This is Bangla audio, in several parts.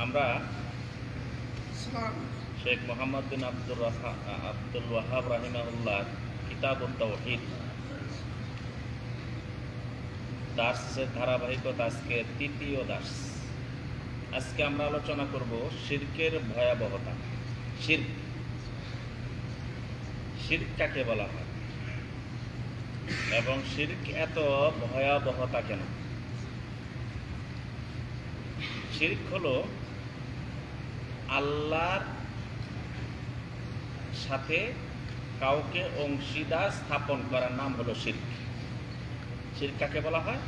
আমরা শেখ মোহাম্মদ বিন আব্দুর রাহা আব্দুল ওয়াহাব রাহিমাহুল্লাহ কিতাব তৌহিদ দাসের ধারাবাহিকতা আজকে তৃতীয় দাস আজকে আমরা আলোচনা করব শিরকের ভয়াবহতা। শির্ক শির্ক কাকে বলা হয়? এবং শির্ক এত ভয়াবহতা কেন? শির্ক হলো আল্লাহর সাথে কাউকে অংশীদার স্থাপন করার নাম হলো শির্ক। শির্ক কাকে বলা হয়?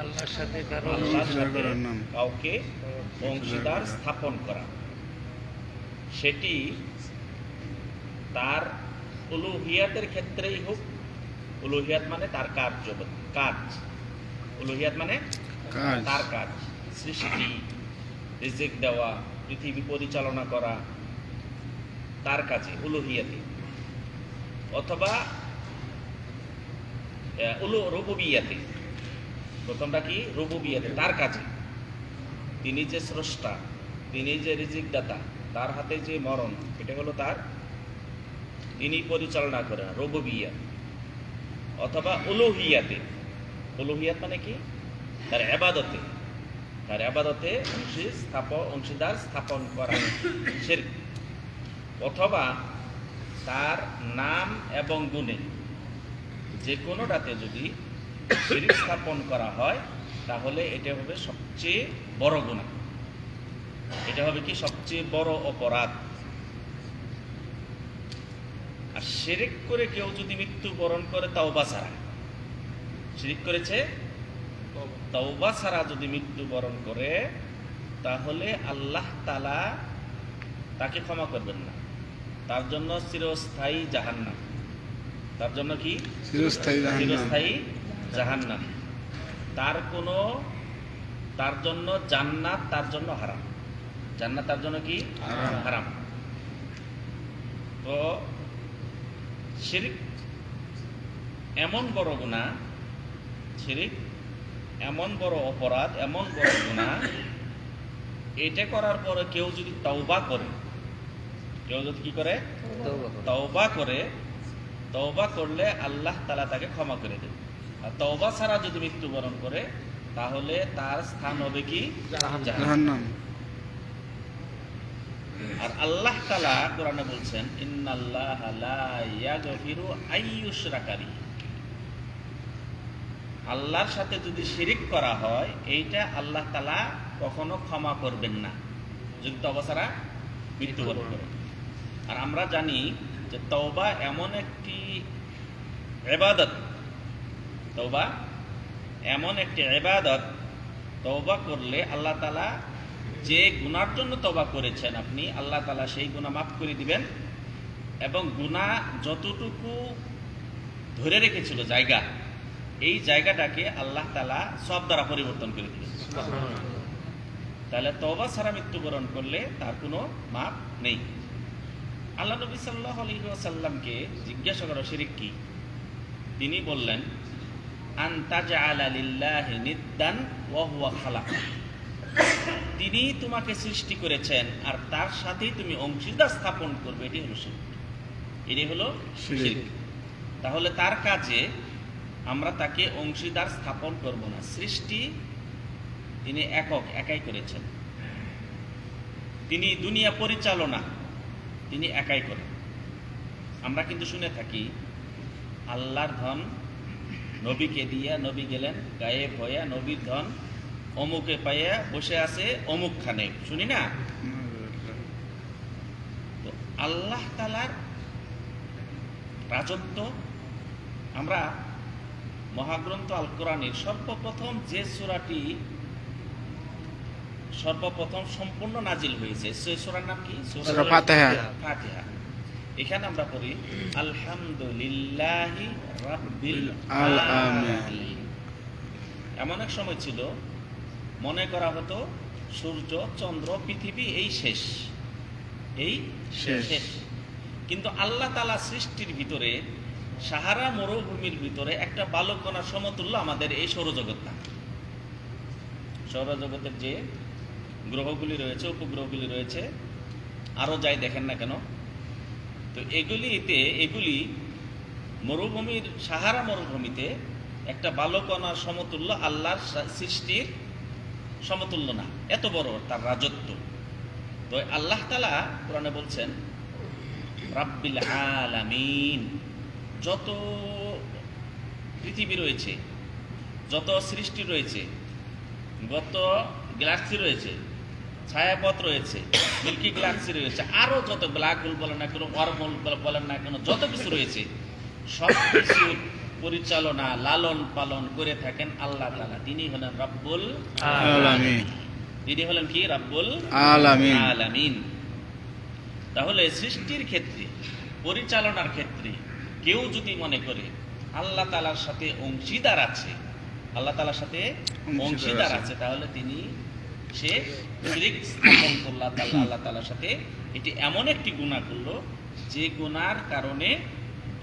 আল্লাহর সাথে আল্লাহর সাথে কাউকে অংশীদার স্থাপন করা। সেটি তার উলুহিয়াতের ক্ষেত্রেই হোক। উলুহিয়াত মানে তার কার্য কাজ। উলুহিয়াত মানে তার কাজ সৃষ্টি রিজিক দেওয়া পৃথিবী পরিচালনা করা তার কাজে উলুহিয়াতে। অথবা উলু রুবুবিয়াতে। প্রথমটা কি? রুবুবিয়াতে, তার কাজে তিনি যে স্রষ্টা, তিনি যে রিজিক দাতা তার হাতে যে মরণ, এটা হলো তার তিনি পরিচালনা করেন রুবুবিয়া। অথবা উলুহিয়াতে। উলুহিয়াত মানে কি? তার এবাদতে। তার আবাদতে অংশী স্থাপন অংশীদার স্থাপন করা শিরক অথবা তার নাম এবং গুণে। যে কোনোটাতে যদি শিরিক স্থাপন করা হয়, তাহলে এটা হবে সবচেয়ে বড় গুণা। এটা হবে কি? সবচেয়ে বড় অপরাধ। আর শিরিক করে কেউ যদি মৃত্যুবরণ করে, তাও বাছারা শিরিক করেছে তওবা ছাড়া যদি মৃত্যুবরণ করে তাহলে আল্লাহ তালা তাকে ক্ষমা করবেন না। তার জন্য চিরস্থায়ী জাহান্নাম। তার জন্য কি? চিরস্থায়ী জাহান্নাম। চিরস্থায়ী জাহান্নাম। তার কোনো তার জন্য জান্নাত তার জন্য হারাম। জান্নাত তার জন্য কি? হারাম। হারাম। তো শিরিক এমন বড় গুণা শিরিক এমন বড় অপরাধ এমন বড় গুণা এটা করার পরে কেউ যদি তওবা করে কেউ যদি কি করে? তওবা করে। তওবা করলে আল্লাহ তালা তাকে ক্ষমা করে দেবে। আর তওবা ছাড়া যদি মৃত্যুবরণ করে তাহলে তার স্থান হবে কি? জাহান্নাম। জাহান্নাম। আর আল্লাহ তালা কোরআনে বলছেন ইন্নাল্লাহ লা ইয়াগফিরু আইয়ুশরাকারি আল্লাহর সাথে যদি শিরিক করা হয় এইটা আল্লাহ তালা কখনো ক্ষমা করবেন না। যদি তবা ছাড়া মৃত্যুবরণ করে আর আমরা জানি যে তওবা এমন একটি এবাদত তওবা এমন একটি এবাদত তওবা করলে আল্লাহ তালা যে গুনার জন্য তবা করেছেন আপনি আল্লাহ তালা সেই গুনাহ মাফ করে দিবেন। এবং গুনাহ যতটুকু ধরে রেখেছিল জায়গা এই জায়গাটাকে আল্লাহ তালা সব দ্বারা পরিবর্তন করে দিবেন তাহলে তবা ছাড়া মৃত্যুবরণ করলে তার কোনো মাপ নেই। আল্লাহ নবী সাল্লাহ আলহিহাসাল্লামকে জিজ্ঞাসা করো শিরিক কি? তিনি বললেন আন্তাজা আলালিল্লাহ নিদ্দান ওয়াহুয়া খালাক। তিনি তোমাকে সৃষ্টি করেছেন আর তার সাথেই তুমি অংশীদার স্থাপন করবে এটি হলো শিরক। এটি হলো তাহলে তার কাজে আমরা তাকে অংশীদার স্থাপন করব না। সৃষ্টি তিনি একক, একাই করেছেন। তিনি দুনিয়া পরিচালনা, তিনি একাই করেন। আমরা কিন্তু শুনে থাকি, আল্লাহর ধন নবীকে দিয়া নবী গেলেন, গায়েব হইয়া নবীর ধন অমুকে পাইয়া বসে আছে অমুক খানে শুনি না? তো আল্লাহ তালার রাজত্ব, আমরা মহাগ্রন্থ আল কোরআনের সর্বপ্রথম যে সূরাটি সর্বপ্রথম সম্পূর্ণ নাজিল হয়েছে সেই সূরার নাম কি? ফাতিহা। এখানে আমরা পড়ি আলহামদুলিল্লাহি রাব্বিল আলামিন। এমন এক সময় ছিল মনে করা হতো সূর্য চন্দ্র পৃথিবী এই শেষ। এই শেষ। শেষ। কিন্তু আল্লাহ তালা সৃষ্টির ভিতরে সাহারা মরুভূমির ভিতরে একটা বালকণা সমতুল্য আমাদের এই সৌরজগৎটা। সৌরজগতের যে গ্রহগুলি রয়েছে, উপগ্রহগুলি রয়েছে, আরও যাই দেখেন না কেন, তো এগুলিতে, এগুলি মরুভূমির, সাহারা মরুভূমিতে একটা বালকণার সমতুল্য আল্লাহর সৃষ্টির সমতুল্য না, এত বড় তার রাজত্ব। তো আল্লাহ তালা কোরআনে বলছেন, রাব্বিল আলামিন। যত পৃথিবী রয়েছে যত সৃষ্টি রয়েছে গত গ্যালাক্সি রয়েছে ছায়াপথ রয়েছে মিল্কি গ্যালাক্সি রয়েছে আরও যত ব্ল্যাক হোল বলেন না কেন ওয়ার্মহোল বলেন না কেন যত কিছু রয়েছে সব কিছু পরিচালনা লালন পালন করে থাকেন আল্লাহ তালা তিনি হলেন রব্বুল আলামিন। তিনি হলেন কি? রাব্বুল আলামিন। আলামিন। তাহলে সৃষ্টির ক্ষেত্রে পরিচালনার ক্ষেত্রে কেউ যদি মনে করে আল্লাহ তালার সাথে অংশীদার আছে আল্লাহ তালার সাথে অংশীদার আছে। তাহলে তিনি সে শিরিক স্থাপন করল আল্লাহ আল্লাহ তালার সাথে। এটি এমন একটি গুণা করল যে গুনার কারণে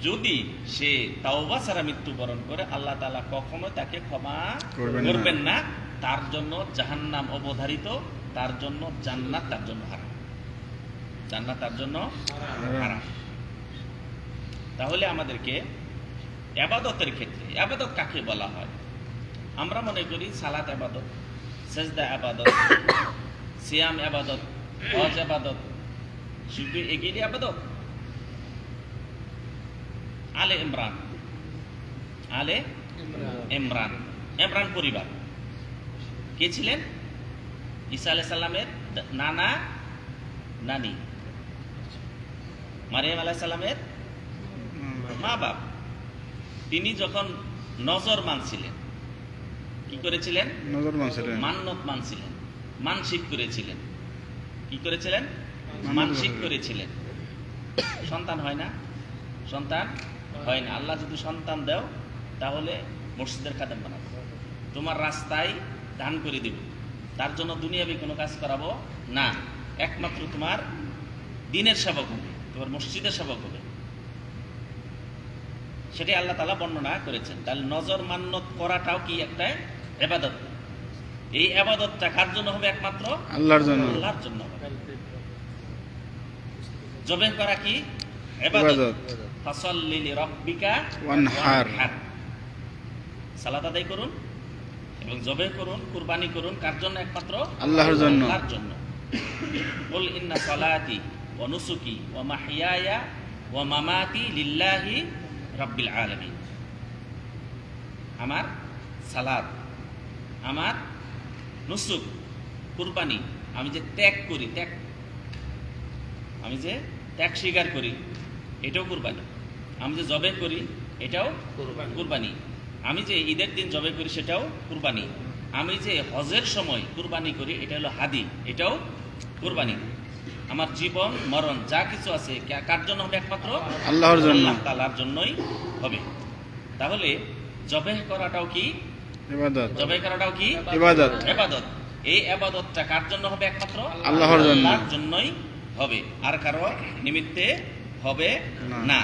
যদি সে তাওবা ছাড়া মৃত্যুবরণ করে আল্লাহ তালা কখনো তাকে ক্ষমা করবেন না। করবেন না। তার জন্য জাহান্নাম অবধারিত তার জন্য জান্নাত তার জন্য হারাম। জান্নাত তার জন্য হারাম। তাহলে আমাদেরকে আবাদতের ক্ষেত্রে, আবাদত কাকে বলা হয়? আমরা মনে করি সালাত আবাদত, সেজদা আবাদত, সিয়াম আবাদত, হজ আবাদত, শুধু এগিয়ে আবাদত? আলে ইমরান। আলে ইমরান। ইমরান পরিবার। কে ছিলেন? ঈসা আলাইহিস সালামের দ- নানা, নানি। মারিয়াম আলাইহিস সালামের মা বাপ তিনি যখন নজর মানছিলেন কি করেছিলেন? নজর মানছিলেন। মান্নত মানছিলেন মানসিক করেছিলেন। কি করেছিলেন? মানসিক করেছিলেন। করেছিলেন। সন্তান হয় না? সন্তান হয় না। আল্লাহ যদি সন্তান দেও তাহলে মসজিদের খাদেম বানাবো। তোমার রাস্তায় দান করে দেব। তার জন্য দুনিয়াবি কোনো কাজ করাবো না। একমাত্র তোমার দিনের সেবক হবে। তোমার মসজিদের সেবক হবে। সেটি আল্লাহ তালা বর্ণনা করেছেন। তাহলে নজর মান্যত করাটাও কি একটা এবাদত এই আবাদতটা কার জন্য হবে একমাত্র? আল্লাহর জন্য। আল্লাহর জন্য হবে। জবে করা কি? এবাদত ফাসাল্লি লিরাব্বিকা ওয়ানহার। ওয়ানহার। সালাত আদায় করুন এবং জবে করুন কুরবানি করুন কার জন্য একমাত্র? আল্লাহর জন্য। আল্লাহর জন্য। বল ইন্না সালাতি ওয়া নুসুকি ওয়া মাহইয়ায়া ওয়া মামাতি লিল্লাহি রাব্বিল আলামিন। আমার সালাত আমার নুসুক কুরবানি আমি যে ত্যাগ করি ত্যাগ আমি যে ত্যাগ স্বীকার করি এটাও কুরবানি। আমি যে জবে করি এটাও কুরবানি। কুরবানি। আমি যে ঈদের দিন জবে করি সেটাও কুরবানি। আমি যে হজের সময় কুরবানি করি এটা হলো হাদি এটাও কুরবানি। আমার জীবন মরণ যা কিছু আছে কার জন্য হবে একমাত্র? আল্লাহর জন্য। তালার জন্যই হবে। তাহলে জবে করাটাও কি? ইবাদত। জবে করাটাও কি? ইবাদত। এবাদত। এই এবাদতটা কার জন্য হবে একমাত্র? আল্লাহর জন্য। আল্লাহর জন্যই হবে। আর কারও নিমিত্তে হবে না। না।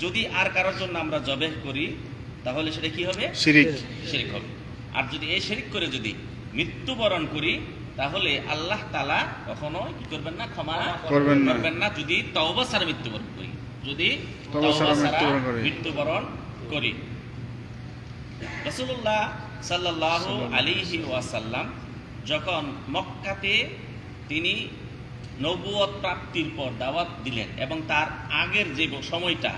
যদি আর কারোর জন্য আমরা জবে করি তাহলে সেটা কি হবে? শিরিক। শিরিক হবে। আর যদি এই শিরিক করে যদি মৃত্যুবরণ করি তাহলে আল্লাহ তালা কখনো কি করবেন না ক্ষমা করবেন না। যদি তওবা ছাড়া মৃত্যুবরণ করি যদি মৃত্যুবরণ করি। রসুল্লাহ সাল্লাল্লাহু আলাইহি ওয়াসাল্লাম যখন মক্কাতে তিনি নবুয়ত প্রাপ্তির পর দাওয়াত দিলেন এবং তার আগের যে সময়টা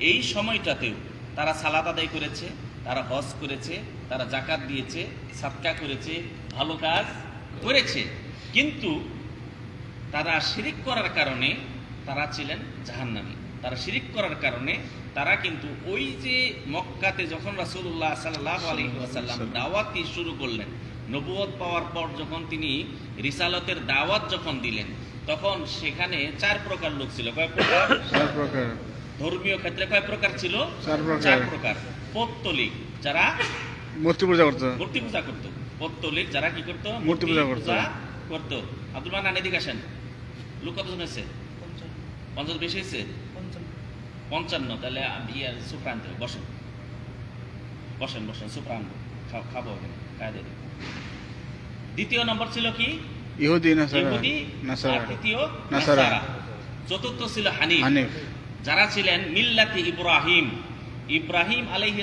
এই সময়টাতেও তারা সালাত আদায় করেছে তারা হজ করেছে তারা জাকাত দিয়েছে সাতকা করেছে ভালো কাজ করেছে কিন্তু তারা শিরিক করার কারণে তারা ছিলেন জাহান্নামী। তারা শিরিক করার কারণে তারা কিন্তু ওই যে মক্কাতে যখন রাসূলুল্লাহ সাল্লাল্লাহু আলাইহি ওয়াসাল্লাম দাওয়াতি শুরু করলেন নবুয়ত পাওয়ার পর যখন তিনি রিসালতের দাওয়াত যখন দিলেন তখন সেখানে চার প্রকার লোক ছিল। কয় প্রকার? চার প্রকার। ধর্মীয় ক্ষেত্রে কয় প্রকার ছিল? চার প্রকার। চার প্রকার। পৌত্তলিক যারা মূর্তি পূজা করতো। মূর্তি পূজা করতো। পৌত্তলিক যারা কি করতো? মূর্তি পূজা করতো। করতো। আব্দুল মান্নান এদিকে আসেন। লোক কতজন হয়েছে? পঞ্চাশ বেশি হয়েছে? পঞ্চান্ন। তাহলে ইয়ে সুপ্রা আনতে হবে। বসেন। বসেন বসেন সুপ্রা আনব খাও- খাব দিয়ে দ্বিতীয় নম্বর ছিল কি? ইহুদি ইহুদি আর তৃতীয় নাসারা। চতুর্থ ছিল হানিফ। হানিফ। যারা ছিলেন? মিল্লাতি ইব্রাহিম। ইব্রাহিম আলাইহি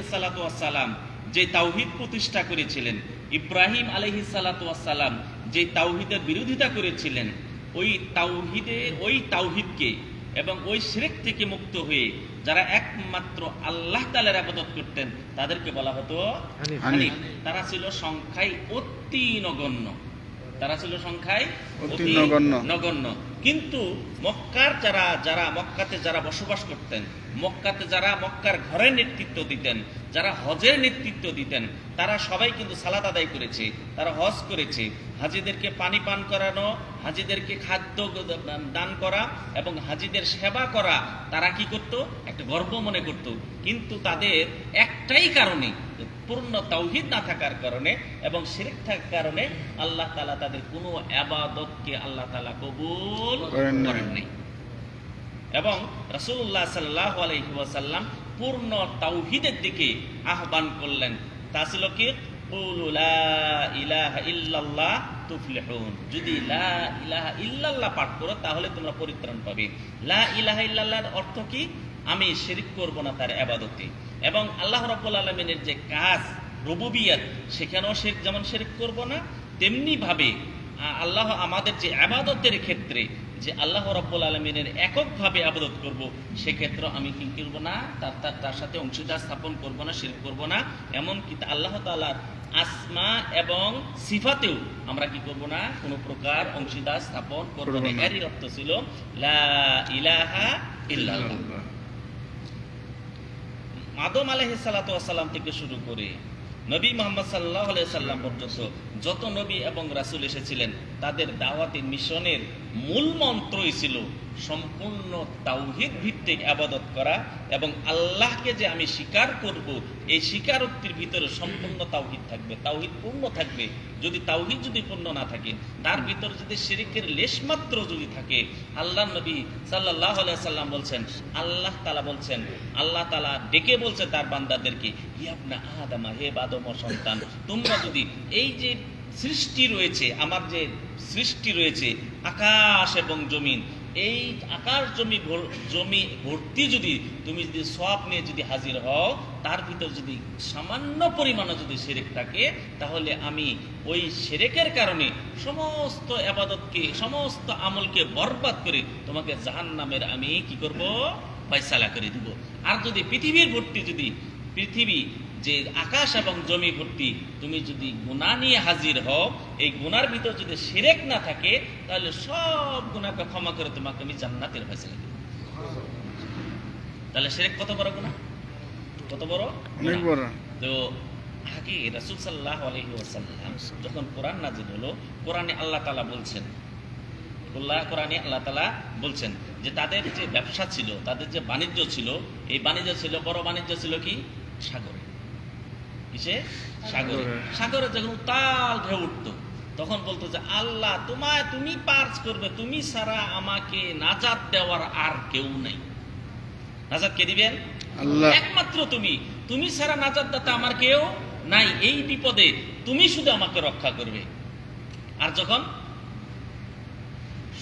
সালাম যে তাওহিদ প্রতিষ্ঠা করেছিলেন। ইব্রাহিম আলহি সালাতাম যে তাওহিদের বিরোধিতা করেছিলেন ওই তাওহিদে ওই তাওহিদকে এবং ওই শ্রেক থেকে মুক্ত হয়ে যারা একমাত্র আল্লাহ তালের আবাদত করতেন তাদেরকে বলা হতো তারা ছিল সংখ্যায় অতি নগণ্য। তারা ছিল সংখ্যায়। নগণ্য। কিন্তু মক্কার যারা যারা মক্কাতে যারা বসবাস করতেন মক্কাতে যারা মক্কার ঘরের নেতৃত্ব দিতেন যারা হজের নেতৃত্ব দিতেন তারা সবাই কিন্তু সালাদ আদায় করেছে তারা হজ করেছে। হাজিদেরকে পানি পান করানো হাজিদেরকে খাদ্য দান করা এবং হাজিদের সেবা করা তারা কি করত? একটা গর্ব মনে করত। কিন্তু তাদের একটাই কারণে পূর্ণ তাওহিদ না থাকার কারণে এবং শিরিক থাকার কারণে আল্লাহ তালা তাদের কোনো আবাদতকে আল্লাহ তালা কবুল করেন নাই। এবং রাসূলুল্লাহ সাল্লাল্লাহু আলাইহি ওয়াসাল্লাম পূর্ণ তাওহীদের দিকে আহ্বান করলেন। তা ছিল কি? যদি লা ইলাহা ইল্লাল্লাহ পাঠ করো তাহলে তোমরা পরিত্রাণ পাবে। লা ইলাহা ইল্লাল্লাহর অর্থ কি? আমি শিরিক করব না তার ইবাদতে এবং আল্লাহ রাব্বুল আলামিনের যে কাজ রুবুবিয়াত সেখানেও শিরক যেমন শিরিক করব না তেমনি ভাবে আল্লাহ আমাদের যে আবাদতের ক্ষেত্রে যে আল্লাহ রাব্বুল আলমিনের এককভাবে আবাদত করব সেক্ষেত্রে আমি কি করব না তার তার তার সাথে অংশীদার স্থাপন করব না শিরক করব না এমনকি তা আল্লাহ তাআলার আসমা এবং সিফাতেও আমরা কি করব না কোনো প্রকার অংশীদার স্থাপন করব না। এরই অর্থ ছিল লা ইলাহা ইল্লাল্লাহ। আদম আলাইহিস সালাতাম থেকে শুরু করে নবী মোহাম্মদ সাল্লাহ সাল্লাম পর্যন্ত যত নবী এবং রাসুল এসেছিলেন, তাদের দাওয়াতি মিশনের মূল মন্ত্রই ছিল সম্পূর্ণ তাওহিদ ভিত্তিক আবাদত করা এবং আল্লাহকে যে আমি স্বীকার করব, এই স্বীকারোক্তির ভিতরে সম্পূর্ণ তাওহিদ থাকবে, তাওহিদ পূর্ণ থাকবে। যদি তাওহিদ যদি পূর্ণ না থাকে, তার ভিতরে যদি শিরিকের লেশমাত্র যদি থাকে আল্লাহ নবী সাল্লাহ সাল্লাম বলছেন, আল্লাহ তালা বলছেন, আল্লাহ তালা ডেকে বলছে তার বান্দাদেরকে ইয়াবনা আদামা, হে বাদম সন্তান, তোমরা যদি এই যে সৃষ্টি রয়েছে, আমার যে সৃষ্টি রয়েছে, আকাশ এবং জমিন এই আকাশ জমি জমি ভর্তি যদি তুমি যদি সব নিয়ে যদি হাজির হও, তার ভিতর যদি সামান্য পরিমাণে যদি সেরেক থাকে, তাহলে আমি ওই সেরেকের কারণে সমস্ত আবাদতকে, সমস্ত আমলকে বরবাদ করে তোমাকে জাহান নামের আমি কি করব? ফয়সালা করে দিব। আর যদি পৃথিবীর ভর্তি যদি, পৃথিবী যে আকাশ এবং জমি ভর্তি তুমি যদি গুণা নিয়ে হাজির হও এই গুনার ভিতর যদি সেরেক না থাকে তাহলে সব গুণাকে ক্ষমা করে তোমাকে আমি জান্নাতের ফয়সালা দিব। তাহলে সেরেক কত বড় গুণা কত বড় অনেক গুনাহ। বড়। তো আগে রাসূল সাল্লাল্লাহু আলাইহি ওয়াসাল্লাম যখন কোরআন নাজিল হলো কোরআনে আল্লাহ তালা বলছেন আল্লাহ কোরআনে আল্লাহ তালা বলছেন যে তাদের যে ব্যবসা ছিল তাদের যে বাণিজ্য ছিল এই বাণিজ্য ছিল বড় বাণিজ্য ছিল কি? সাগরে। কিসে? সাগরে। সাগরে। যখন উতাল ঢেউ উঠতো তখন বলতো যে আল্লাহ তোমায় তুমি পার্স করবে তুমি ছাড়া আমাকে নাজাত দেওয়ার আর কেউ নাই। নাজাত কে দিবেন? একমাত্র তুমি। তুমি ছাড়া নাজাত দাতা আমার কেউ নাই। এই বিপদে তুমি শুধু আমাকে রক্ষা করবে। আর যখন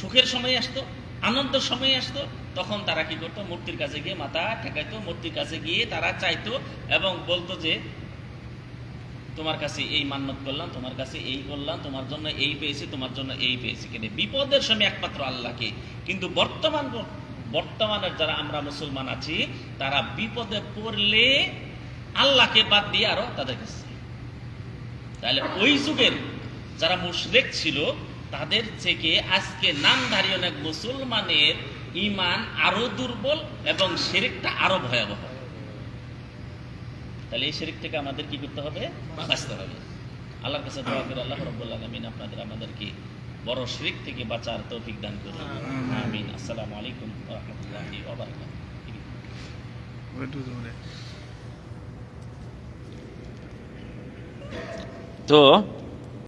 সুখের সময় আসতো আনন্দের সময় আসতো তখন তারা কি করতো? মূর্তির কাছে গিয়ে মাথা ঠেকাইতো মূর্তির কাছে গিয়ে তারা চাইতো এবং বলতো যে তোমার কাছে এই মান্যত করলাম, তোমার কাছে এই করলাম, তোমার জন্য এই পেয়েছি, তোমার জন্য এই পেয়েছি কিন্তু বিপদের সময় একমাত্র আল্লাহকে। কিন্তু বর্তমান বর্তমানের যারা আমরা মুসলমান আছি, তারা বিপদে পড়লে আল্লাহকে বাদ দিয়ে আরও তাদের কাছে তাহলে ওই যুগের যারা মুশরেক ছিল, তাদের থেকে আজকে নামধারী অনেক মুসলমানের ইমান আরও দুর্বল এবং শিরিকটা আরও ভয়াবহ। তাহলে এই শেরিক থেকে আমাদের কি করতে হবে? বাঁচতে হবে। আল্লাহর কাছে দোয়া করে আল্লাহ রব্বুল্লাহ আমিন আপনাদের আমাদেরকে বড় শিরিক থেকে বাঁচার তৌফিক দান করুন। আমিন। আসসালামু আলাইকুম রহমতুল্লাহি রাহমাতুল্লাহি ওয়া বারাকাতুহু। ওইটু ধরে তো